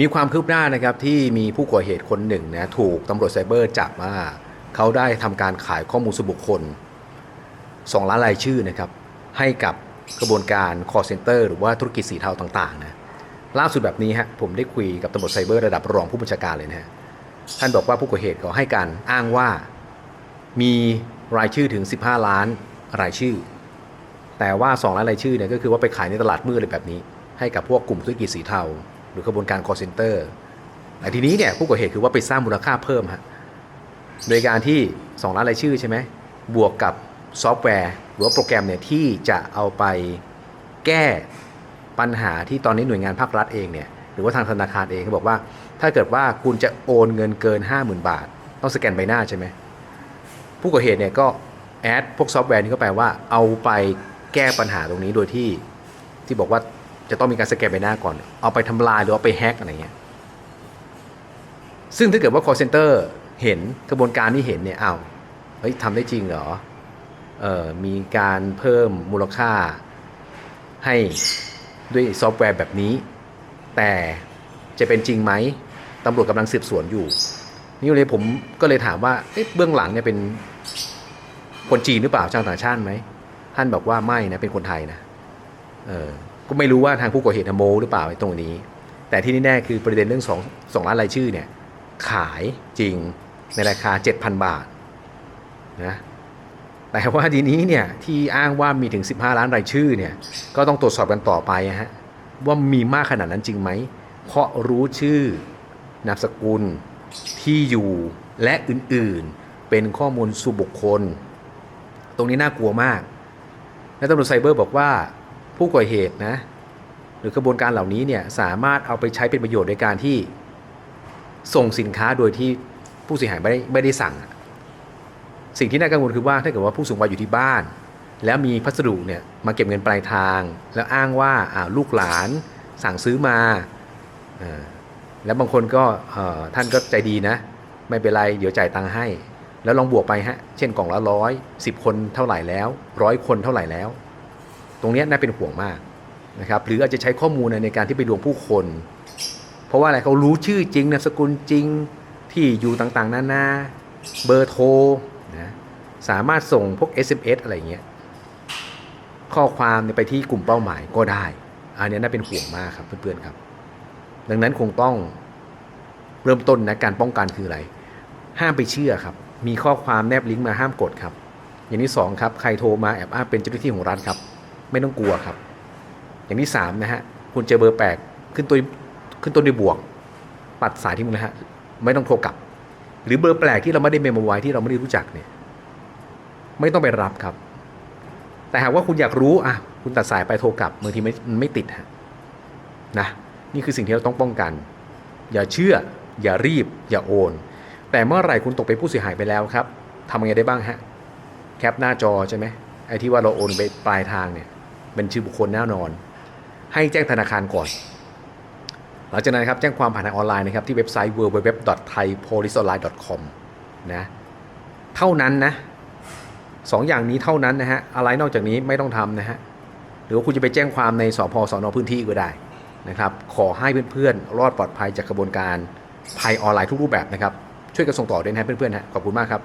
มีความคืบหน้านะครับที่มีผู้ก่อเหตุคนหนึ่งนะถูกตำรวจไซเบอร์จับว่าเขาได้ทำการขายข้อมูลส่วนบุคคล 2 ล้านรายชื่อนะครับให้กับกระบวนการ call center หรือว่าธุรกิจสีเทาต่างๆนะล่าสุดแบบนี้ฮะผมได้คุยกับตำรวจไซเบอร์ระดับรองผู้บัญชาการเลยนะฮะท่านบอกว่าผู้ก่อเหตุเขาให้การอ้างว่ามีรายชื่อถึง 15 ล้านรายชื่อ แต่ว่า 2 ล้านรายชื่อเนี่ยก็คือว่าไปขายในตลาดมืดอะไรแบบนี้ ให้กับพวกกลุ่มธุรกิจสีเทา หรือกระบวนการ call center แต่ทีนี้เนี่ยผู้ก่อเหตุคือว่าไปสร้างมูลค่าเพิ่มฮะโดยการที่ 2 ล้านรายชื่อใช่ไหมบวกกับซอฟต์แวร์หรือว่าโปรแกรมเนี่ยที่จะเอาไปแก้ปัญหาที่ตอนนี้หน่วยงานภาครัฐเองเนี่ยหรือว่าทางธนาคารเองเขาบอกว่า ถ้าเกิดว่าคุณจะโอนเงินเกิน 50,000 บาท ต้องสแกนใบหน้าใช่ไหมผู้ก่อเหตุเนี่ยก็แอดพวกซอฟต์แวร์นี้เข้าไปว่าเอาไปแก้ปัญหาตรงนี้โดยที่ที่บอกว่า จะต้องมีการสแกนใบหน้าก่อน เอาไปทำลายหรือเอาไปแฮกอะไรเงี้ย ซึ่งถ้าเกิดว่า call center เห็นกระบวนการที่เห็นเนี่ยอ้าวเฮ้ยทำได้จริงเหรอเออมีการเพิ่มมูลค่าให้ด้วยซอฟต์แวร์แบบนี้ แต่จะเป็นจริงไหมตำรวจกำลังสืบสวนอยู่ นี่เลยผมก็เลยถามว่าเอ๊ะเบื้องหลังเนี่ยเป็นคนจีนหรือเปล่าชาวต่างชาติไหมท่านบอกว่าไม่นะเป็นคนไทยนะเออ ก็ไม่รู้ว่าทางผู้ก่อเหตุโมหรือเปล่าตรงนี้ แต่ที่แน่ๆคือประเด็นเรื่องสองสองล้านรายชื่อเนี่ยขายจริงในราคา 7,000 บาทนะแต่ว่าทีนี้เนี่ยที่อ้างว่ามีถึง 15 ล้านรายชื่อเนี่ยก็ต้องตรวจสอบกันต่อไปนะฮะว่ามีมากขนาดนั้นจริงไหม เพราะรู้ชื่อนามสกุลที่อยู่และอื่นๆเป็นข้อมูลส่วนบุคคล ตรงนี้น่ากลัวมาก และตำรวจไซเบอร์บอกว่า ผู้ก่อเหตุนะหรือกระบวนการเหล่านี้เนี่ยสามารถเอาไปใช้เป็นประโยชน์ในการที่ส่งสินค้าโดยที่ผู้เสียหายไม่ได้ไม่ได้สั่ง สิ่งที่น่ากังวลคือว่าถ้าเกิดว่าผู้สูงวัยอยู่ที่บ้าน แล้วมีพัสดุเนี่ยมาเก็บเงินปลายทาง แล้วอ้างว่าลูกหลานสั่งซื้อมาอแล้วบางคนก็ท่านก็ใจดีนะ ไม่เป็นไรเดี๋ยวจ่ายตังค์ให้ แล้วลองบวกไปฮะเช่นกล่องละร้อยสิบคนเท่าไหร่แล้วร้อยคนเท่าไหร่แล้ว ตรงนี้น่าเป็นห่วงมากนะครับหรืออาจจะใช้ข้อมูลในการที่ไปลวงผู้คน เพราะว่าอะไรเขารู้ชื่อจริงนามสกุลจริงที่อยู่ต่างๆนานาเบอร์โทรนะสามารถส่งพวก SMS อะไรเงี้ยข้อความไปที่กลุ่มเป้าหมายก็ได้ อันนี้น่าเป็นห่วงมากครับเพื่อนๆครับ ดังนั้นคงต้องเริ่มต้นนะการป้องกันคืออะไร ห้ามไปเชื่อครับ มีข้อความแนบลิงก์มาห้ามกดครับ อย่างที่สองครับใครโทรมาแอบอ้างเป็นเจ้าหน้าที่ของรัฐครับ ไม่ต้องกลัวครับ อย่างที่สามนะฮะคุณเจอเบอร์แปลกขึ้นตัวขึ้นต้นด้วยบวก ปัดสายที่มึงนะฮะไม่ต้องโทรกลับ หรือเบอร์แปลกที่เราไม่ได้เมมเอาไว้ที่เราไม่ได้รู้จักเนี่ย ไม่ต้องไปรับครับ แต่หากว่าคุณอยากรู้อะคุณตัดสายไปโทรกลับบางทีไม่มันไม่ติดฮะนะนี่คือสิ่งที่เราต้องป้องกัน อย่าเชื่อ อย่ารีบ อย่าโอน แต่เมื่อไหร่คุณตกเป็นผู้เสียหายไปแล้วครับทำยังไงได้บ้างฮะแคปหน้าจอใช่ไหมไอ้ที่ว่าเราโอนไปปลายทางเนี่ย เป็นชื่อบุคคลแน่นอน ให้แจ้งธนาคารก่อน หลังจากนั้นครับแจ้งความผ่านทางออนไลน์นะครับที่เว็บไซต์ www.thaipoliceonline.com นะเท่านั้นนะสองอย่างนี้เท่านั้นนะฮะอะไรนอกจากนี้ไม่ต้องทำนะฮะหรือว่าคุณจะไปแจ้งความในสพสนพื้นที่ก็ได้นะครับขอให้เพื่อนๆ รอดปลอดภัยจากกระบวนการภัยออนไลน์ทุกรูปแบบนะครับ ช่วยกันส่งต่อด้วยนะฮะเพื่อนๆฮะขอบคุณมากครับ